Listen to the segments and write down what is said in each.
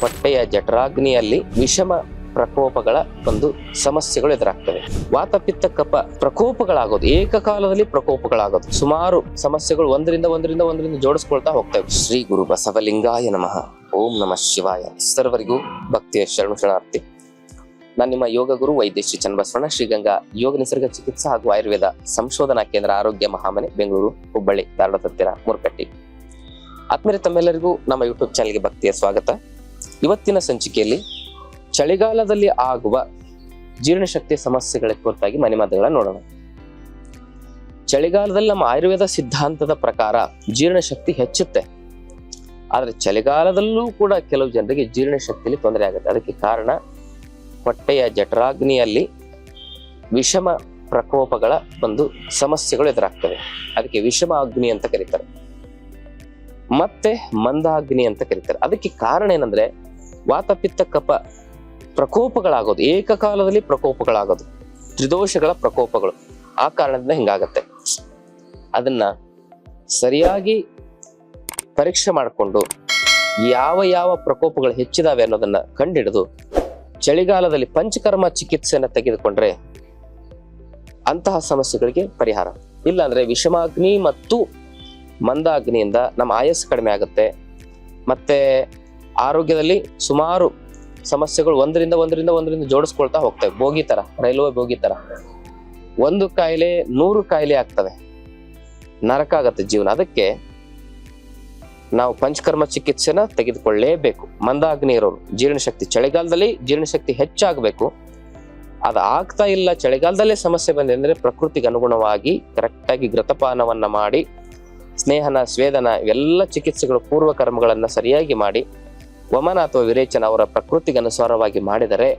ಹೊಟ್ಟೆಯ ಜಠರಾಗ್ನಿಯಲ್ಲಿ ವಿಷಮ ಪ್ರಕೋಪಗಳ ಒಂದು ಸಮಸ್ಯೆಗಳು ಎದುರಾಗ್ತವೆ. ವಾತಪಿತ್ತ ಕಪ ಪ್ರಕೋಪಗಳಾಗೋದು, ಏಕಕಾಲದಲ್ಲಿ ಪ್ರಕೋಪಗಳಾಗೋದು, ಸುಮಾರು ಸಮಸ್ಯೆಗಳು ಒಂದರಿಂದ ಒಂದರಿಂದ ಒಂದರಿಂದ ಜೋಡಿಸ್ಕೊಳ್ತಾ ಹೋಗ್ತವೆ. ಶ್ರೀ ಗುರು ಬಸವಲಿಂಗಾಯ ನಮಃ. ಓಂ ನಮಃ ಶಿವಾಯ. ಸರ್ವರಿಗೂ ಭಕ್ತಿಯ ಶರಣು ಶರಣಾರ್ಥಿ. ನಾನು ನಿಮ್ಮ ಯೋಗ ಗುರು ವೈದ್ಯ ಶ್ರೀ ಚನ್ನಬಸವಣ್ಣ ಶ್ರೀಗಂಗಾ ಯೋಗ ನಿಸರ್ಗ ಚಿಕಿತ್ಸಾ ಹಾಗೂ ಆಯುರ್ವೇದ ಸಂಶೋಧನಾ ಕೇಂದ್ರ ಆರೋಗ್ಯ ಮಹಾಮನೆ, ಬೆಂಗಳೂರು, ಹುಬ್ಬಳ್ಳಿ, ಧಾರವಾಡ ಹತ್ತಿರ ಮುರ್ಕಟ್ಟಿ. ಆತ್ಮೀಯ ತಮ್ಮೆಲ್ಲರಿಗೂ ನಮ್ಮ ಯೂಟ್ಯೂಬ್ ಚಾನಲ್ಗೆ ಭಕ್ತಿಯ ಸ್ವಾಗತ. ಇವತ್ತಿನ ಸಂಚಿಕೆಯಲ್ಲಿ ಚಳಿಗಾಲದಲ್ಲಿ ಆಗುವ ಜೀರ್ಣಶಕ್ತಿ ಸಮಸ್ಯೆಗಳ ಕುರಿತಾಗಿ ಮನೆಮದ್ದುಗಳನ್ನ ನೋಡೋಣ. ಚಳಿಗಾಲದಲ್ಲಿ ನಮ್ಮ ಆಯುರ್ವೇದ ಸಿದ್ಧಾಂತದ ಪ್ರಕಾರ ಜೀರ್ಣಶಕ್ತಿ ಹೆಚ್ಚುತ್ತೆ. ಆದ್ರೆ ಚಳಿಗಾಲದಲ್ಲೂ ಕೂಡ ಕೆಲವು ಜನರಿಗೆ ಜೀರ್ಣಶಕ್ತಿಯಲ್ಲಿ ತೊಂದರೆ ಆಗುತ್ತೆ. ಅದಕ್ಕೆ ಕಾರಣ ಹೊಟ್ಟೆಯ ಜಠರಾಗ್ನಿಯಲ್ಲಿ ವಿಷಮ ಪ್ರಕೋಪಗಳ ಒಂದು ಸಮಸ್ಯೆಗಳು ಎದುರಾಗ್ತವೆ. ಅದಕ್ಕೆ ವಿಷಮ ಅಗ್ನಿ ಅಂತ ಕರೀತಾರೆ. ಮತ್ತೆ ಮಂದಾಗ್ನಿ ಅಂತ ಕರೀತಾರೆ. ಅದಕ್ಕೆ ಕಾರಣ ಏನಂದ್ರೆ ವಾತಪಿತ್ತ ಕಪ ಪ್ರಕೋಪಗಳಾಗೋದು, ಏಕಕಾಲದಲ್ಲಿ ಪ್ರಕೋಪಗಳಾಗೋದು, ತ್ರಿದೋಷಗಳ ಪ್ರಕೋಪಗಳು ಆ ಕಾರಣದಿಂದ ಹಿಂಗಾಗತ್ತೆ. ಅದನ್ನ ಸರಿಯಾಗಿ ಪರೀಕ್ಷೆ ಮಾಡಿಕೊಂಡು ಯಾವ ಯಾವ ಪ್ರಕೋಪಗಳು ಹೆಚ್ಚಿದಾವೆ ಅನ್ನೋದನ್ನ ಕಂಡಿಡಿದು ಚಳಿಗಾಲದಲ್ಲಿ ಪಂಚಕರ್ಮ ಚಿಕಿತ್ಸೆಯನ್ನು ತೆಗೆದುಕೊಂಡ್ರೆ ಅಂತಹ ಸಮಸ್ಯೆಗಳಿಗೆ ಪರಿಹಾರ. ಇಲ್ಲಾಂದ್ರೆ ವಿಷಮಾಗ್ನಿ ಮತ್ತು ಮಂದಾಗ್ನಿಯಿಂದ ನಮ್ಮ ಆಯಸ್ಸು ಕಡಿಮೆ ಆಗುತ್ತೆ. ಮತ್ತೆ ಆರೋಗ್ಯದಲ್ಲಿ ಸುಮಾರು ಸಮಸ್ಯೆಗಳು ಒಂದರಿಂದ ಒಂದರಿಂದ ಒಂದರಿಂದ ಜೋಡಿಸ್ಕೊಳ್ತಾ ಹೋಗ್ತವೆ. ಬೋಗಿ ತರ, ರೈಲ್ವೆ ಬೋಗಿ ತರ. ಒಂದು ಕಾಯಿಲೆ ನೂರು ಕಾಯಿಲೆ ಆಗ್ತವೆ ನರಕ ಆಗತ್ತೆ ಜೀವನ. ಅದಕ್ಕೆ ನಾವು ಪಂಚಕರ್ಮ ಚಿಕಿತ್ಸೆನ ತೆಗೆದುಕೊಳ್ಳೇಬೇಕು. ಮಂದಾಗ್ನಿ ಇರೋರು ಜೀರ್ಣಶಕ್ತಿ ಚಳಿಗಾಲದಲ್ಲಿ ಜೀರ್ಣಶಕ್ತಿ ಹೆಚ್ಚಾಗಬೇಕು. ಅದು ಆಗ್ತಾ ಇಲ್ಲ, ಚಳಿಗಾಲದಲ್ಲೇ ಸಮಸ್ಯೆ ಬಂದಿದೆ ಅಂದ್ರೆ ಪ್ರಕೃತಿಗೆ ಅನುಗುಣವಾಗಿ ಕರೆಕ್ಟಾಗಿ ಗ್ರತಪಾನವನ್ನು ಮಾಡಿ, ಸ್ನೇಹನ, ಸ್ವೇದನ, ಇವೆಲ್ಲ ಚಿಕಿತ್ಸೆಗಳು ಪೂರ್ವ ಕರ್ಮಗಳನ್ನ ಸರಿಯಾಗಿ ಮಾಡಿ ವಮನ ಅಥವಾ ವಿರೇಚನ ಅವರ ಪ್ರಕೃತಿಗೆ ಅನುಸಾರವಾಗಿ ಮಾಡಿದರೆ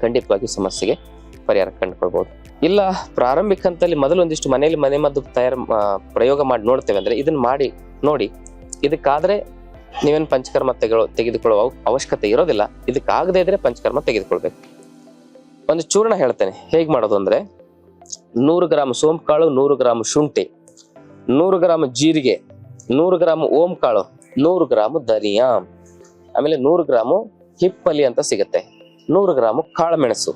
ಖಂಡಿತವಾಗಿ ಸಮಸ್ಯೆಗೆ ಪರಿಹಾರ ಕಂಡುಕೊಳ್ಬಹುದು ಇಲ್ಲ, ಪ್ರಾರಂಭಿಕ ಹಂತದಲ್ಲಿ ಮೊದಲೊಂದಿಷ್ಟು ಮನೆಯಲ್ಲಿ ಮನೆ ಮದ್ದು ತಯಾರು ಪ್ರಯೋಗ ಮಾಡಿ ನೋಡ್ತೇವೆ ಅಂದ್ರೆ ಇದನ್ನ ಮಾಡಿ, ನೋಡಿ. ಇದಕ್ಕಾದ್ರೆ ನೀವೇನು ಪಂಚಕರ್ಮ ತೆಗೆದು ತೆಗೆದುಕೊಳ್ಳುವ ಅವ- ಅವಶ್ಯಕತೆ ಇರೋದಿಲ್ಲ. ಇದಕ್ಕಾಗದೇ ಇದ್ರೆ ಪಂಚಕರ್ಮ ತೆಗೆದುಕೊಳ್ಬೇಕು. ಒಂದು ಚೂರ್ಣ ಹೇಳ್ತೇನೆ. ಹೇಗೆ ಮಾಡೋದು ಅಂದ್ರೆ, ನೂರು ಗ್ರಾಮ್ ಸೋಂಪು ಕಾಳು ನೂರು ಗ್ರಾಮ್ ಶುಂಠಿ, ನೂರು ಗ್ರಾಮ್ ಜೀರಿಗೆ, ನೂರು ಗ್ರಾಮ್ ಓಂ ಕಾಳು ನೂರು ಗ್ರಾಮ್ ಧನಿಯಾ. ಆಮೇಲೆ ನೂರು ಗ್ರಾಮು ಹಿಪ್ಪಲಿ ಅಂತ ಸಿಗುತ್ತೆ. ನೂರು ಗ್ರಾಮು ಕಾಳುಮೆಣಸು.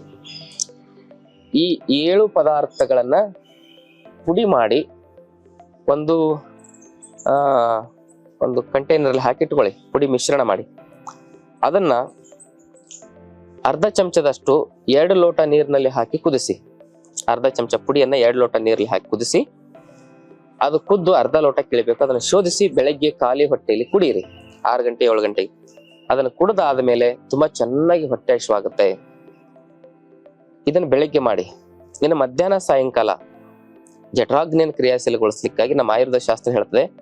ಈ ಏಳು ಪದಾರ್ಥಗಳನ್ನ ಪುಡಿ ಮಾಡಿ ಒಂದು, ಆ, ಒಂದು ಕಂಟೈನರ್ ಹಾಕಿಟ್ಕೊಳ್ಳಿ. ಪುಡಿ ಮಿಶ್ರಣ ಮಾಡಿ. ಅದನ್ನ ಅರ್ಧ ಚಮಚದಷ್ಟು ಎರಡು ಲೋಟ ನೀರಿನಲ್ಲಿ ಹಾಕಿ ಕುದಿಸಿ. ಅರ್ಧ ಚಮಚ ಪುಡಿಯನ್ನ ಎರಡು ಲೋಟ ನೀರಲ್ಲಿ ಹಾಕಿ ಕುದಿಸಿ, ಅದು ಕುದ್ದು ಅರ್ಧ ಲೋಟ ಕಿಳಿಬೇಕು. ಅದನ್ನ ಶೋಧಿಸಿ ಬೆಳಗ್ಗೆ ಖಾಲಿ ಹೊಟ್ಟೆಯಲ್ಲಿ ಕುಡಿಯಿರಿ ಆರು ಗಂಟೆ ಏಳು ಗಂಟೆಗೆ. ಅದನ್ನು ಕುಡಿದಾದ ಮೇಲೆ ತುಂಬಾ ಚೆನ್ನಾಗಿ ಹೊಟ್ಟೆ ಹಸಿವಾಗುತ್ತೆ. ಇದನ್ನು ಬೆಳಿಗ್ಗೆ ಮಾಡಿ. ಇನ್ನು ಮಧ್ಯಾಹ್ನ ಸಾಯಂಕಾಲ ಜಠರಾಗ್ನಿಯನ್ನು ಕ್ರಿಯಾಶೀಲಗೊಳಿಸ್ಲಿಕ್ಕಾಗಿ ನಮ್ಮ ಆಯುರ್ವೇದ ಶಾಸ್ತ್ರ ಹೇಳ್ತದೆ,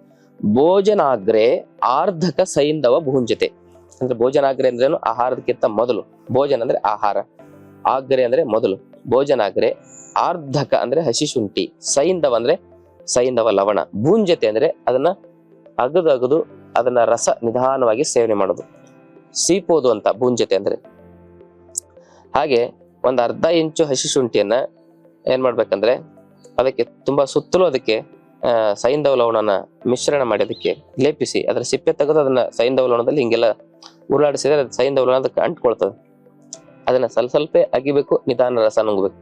ಭೋಜನಾಗ್ರೆ ಆರ್ಧಕ ಸೈಂಧವ ಭುಂಜತೆ. ಅಂದ್ರೆ ಭೋಜನಾಗ್ರೆ ಅಂದ್ರೇನು? ಆಹಾರದಕ್ಕಿಂತ ಮೊದಲು. ಭೋಜನ ಅಂದ್ರೆ ಆಹಾರ. ಆಗ್ರೆ ಅಂದ್ರೆ ಮೊದಲು. ಭೋಜನಾಗ್ರೆ ಆರ್ಧಕ ಅಂದ್ರೆ ಹಸಿ ಶುಂಠಿ ಸೈಂಧವ ಅಂದ್ರೆ ಸೈಂಧವ ಲವಣ. ಭೂಂಜತೆ ಅಂದ್ರೆ ಅದನ್ನ ಅಗದು ಅಗದು ಅದನ್ನ ರಸ ನಿಧಾನವಾಗಿ ಸೇವನೆ ಮಾಡೋದು. ಸೀಪೋದು ಅಂತ ಭುಂಜತೆ ಅಂದ್ರೆ. ಹಾಗೆ ಒಂದ್ ಅರ್ಧ ಇಂಚು ಹಸಿ ಶುಂಠಿಯನ್ನ ಏನ್ ಮಾಡ್ಬೇಕಂದ್ರೆ ಅದಕ್ಕೆ ತುಂಬಾ ಸುತ್ತಲೂ ಅದಕ್ಕೆ ಸೈಂಧವ ಲವಣನ ಮಿಶ್ರಣ ಮಾಡಿ ಅದಕ್ಕೆ ಲೇಪಿಸಿ, ಅದರ ಸಿಪ್ಪೆ ತೆಗೆದು ಅದನ್ನ ಸೈಂಧವ ಲವಣದಲ್ಲಿ ಹಿಂಗೆಲ್ಲ ಉರುಳಾಡಿಸಿದ್ರೆ ಅದು ಸೈಂಧವ ಲವಣ ಅದಕ್ಕೆ ಅಂಟ್ಕೊಳ್ತದೆ. ಅದನ್ನ ಸ್ವಲ್ಪ ಸ್ವಲ್ಪ ಅಗಿಬೇಕು, ನಿಧಾನ ರಸ ನುಂಗ್ಬೇಕು.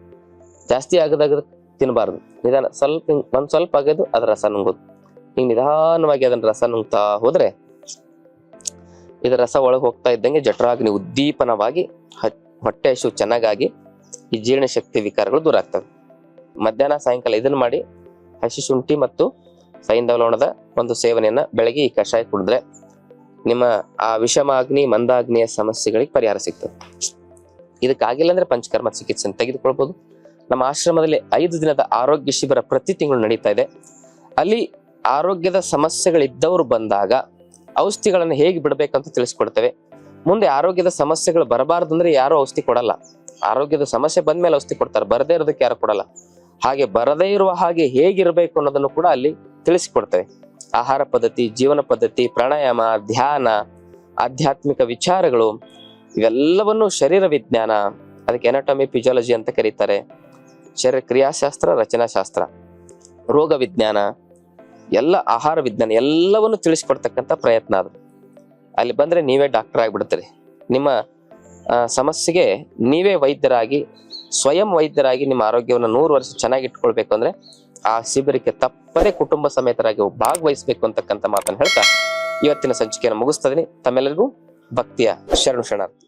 ಜಾಸ್ತಿ ಆಗದಾಗ ತಿನ್ನಬಾರ್ದು ನಿಧಾನ ಸ್ವಲ್ಪ ಒಂದ್ ಸ್ವಲ್ಪ ಅಗೆದು ಅದ್ರ ರಸ ನುಂಗೋದು ಹಿಂಗ್ ನಿಧಾನವಾಗಿ ಅದನ್ನ ರಸ ನುಂಗ್ತಾ ಹೋದ್ರೆ ಇದರ ರಸ ಒಳಗೆ ಹೋಗ್ತಾ ಇದ್ದಂಗೆ ಜಠರಾಗ್ನಿ ಉದ್ದೀಪನವಾಗಿ ಹೊಟ್ಟೆ ಹಸು ಚೆನ್ನಾಗಾಗಿ ಈ ಜೀರ್ಣಶಕ್ತಿ ವಿಕಾರಗಳು ದೂರ ಆಗ್ತವೆ. ಮಧ್ಯಾಹ್ನ, ಸಾಯಂಕಾಲ ಇದನ್ನು ಮಾಡಿ ಹಸಿ ಶುಂಠಿ ಮತ್ತು ಸೈಂಧವಲೋಣದ ಒಂದು ಸೇವನೆಯನ್ನ ಬೆಳಗ್ಗೆ ಈ ಕಷಾಯ ಕುಡಿದ್ರೆ ನಿಮ್ಮ ಆ ವಿಷಮಾಗ್ನಿ, ಮಂದಾಗ್ನಿಯ ಸಮಸ್ಯೆಗಳಿಗೆ ಪರಿಹಾರ ಸಿಗ್ತದೆ. ಇದಕ್ಕಾಗಿಲ್ಲ ಅಂದ್ರೆ ಪಂಚಕರ್ಮ ಚಿಕಿತ್ಸೆ ತೆಗೆದುಕೊಳ್ಬಹುದು ನಮ್ಮ ಆಶ್ರಮದಲ್ಲಿ ಐದು ದಿನದ ಆರೋಗ್ಯ ಶಿಬಿರ ಪ್ರತಿ ತಿಂಗಳು ನಡೀತಾ ಇದೆ. ಅಲ್ಲಿ ಆರೋಗ್ಯದ ಸಮಸ್ಯೆಗಳಿದ್ದವರು ಬಂದಾಗ ಔಷಧಿಗಳನ್ನು ಹೇಗೆ ಬಿಡಬೇಕಂತ ತಿಳಿಸ್ಕೊಡ್ತೇವೆ. ಮುಂದೆ ಆರೋಗ್ಯದ ಸಮಸ್ಯೆಗಳು ಬರಬಾರ್ದು ಅಂದ್ರೆ ಯಾರು ಔಷಧಿ ಕೊಡಲ್ಲ. ಆರೋಗ್ಯದ ಸಮಸ್ಯೆ ಬಂದ್ಮೇಲೆ ಔಷಧಿ ಕೊಡ್ತಾರೆ. ಬರದೇ ಇರೋದಕ್ಕೆ ಯಾರು ಕೊಡಲ್ಲ. ಹಾಗೆ ಬರದೇ ಇರುವ ಹಾಗೆ ಹೇಗಿರಬೇಕು ಅನ್ನೋದನ್ನು ಕೂಡ ಅಲ್ಲಿ ತಿಳಿಸಿಕೊಡ್ತೇವೆ. ಆಹಾರ ಪದ್ಧತಿ, ಜೀವನ ಪದ್ಧತಿ, ಪ್ರಾಣಾಯಾಮ, ಧ್ಯಾನ, ಆಧ್ಯಾತ್ಮಿಕ ವಿಚಾರಗಳು, ಇವೆಲ್ಲವನ್ನು ಶರೀರ ವಿಜ್ಞಾನ, ಅದಕ್ಕೆ ಎನಟಮಿ ಫಿಸಿಯಾಲಜಿ ಅಂತ ಕರೀತಾರೆ. ಶರೀರ ಕ್ರಿಯಾಶಾಸ್ತ್ರ, ರಚನಾಶಾಸ್ತ್ರ. ರೋಗ ವಿಜ್ಞಾನ ಎಲ್ಲ ಆಹಾರ ವಿಜ್ಞಾನ ಎಲ್ಲವನ್ನು ತಿಳಿಸ್ಕೊಡ್ತಕ್ಕಂಥ ಪ್ರಯತ್ನ ಅದು. ಅಲ್ಲಿ ಬಂದ್ರೆ ನೀವೇ ಡಾಕ್ಟರ್ ಆಗಿಬಿಡ್ತೀರಿ. ನಿಮ್ಮ ಸಮಸ್ಯೆಗೆ ನೀವೇ ವೈದ್ಯರಾಗಿ, ಸ್ವಯಂ ವೈದ್ಯರಾಗಿ ನಿಮ್ಮ ಆರೋಗ್ಯವನ್ನು ನೂರು ವರ್ಷ ಚೆನ್ನಾಗಿ ಇಟ್ಕೊಳ್ಬೇಕು ಅಂದ್ರೆ ಆ ಶಿಬಿರಕ್ಕೆ ತಪ್ಪದೇ ಕುಟುಂಬ ಸಮೇತರಾಗಿ ಭಾಗವಹಿಸಬೇಕು ಅಂತಕ್ಕಂಥ ಮಾತನ್ನು ಹೇಳ್ತಾ ಇವತ್ತಿನ ಸಂಚಿಕೆಯನ್ನು ಮುಗಿಸ್ತಾ ತಮ್ಮೆಲ್ಲರಿಗೂ ಭಕ್ತಿಯ ಶರಣು ಶರಣಾರ್ಥಿ.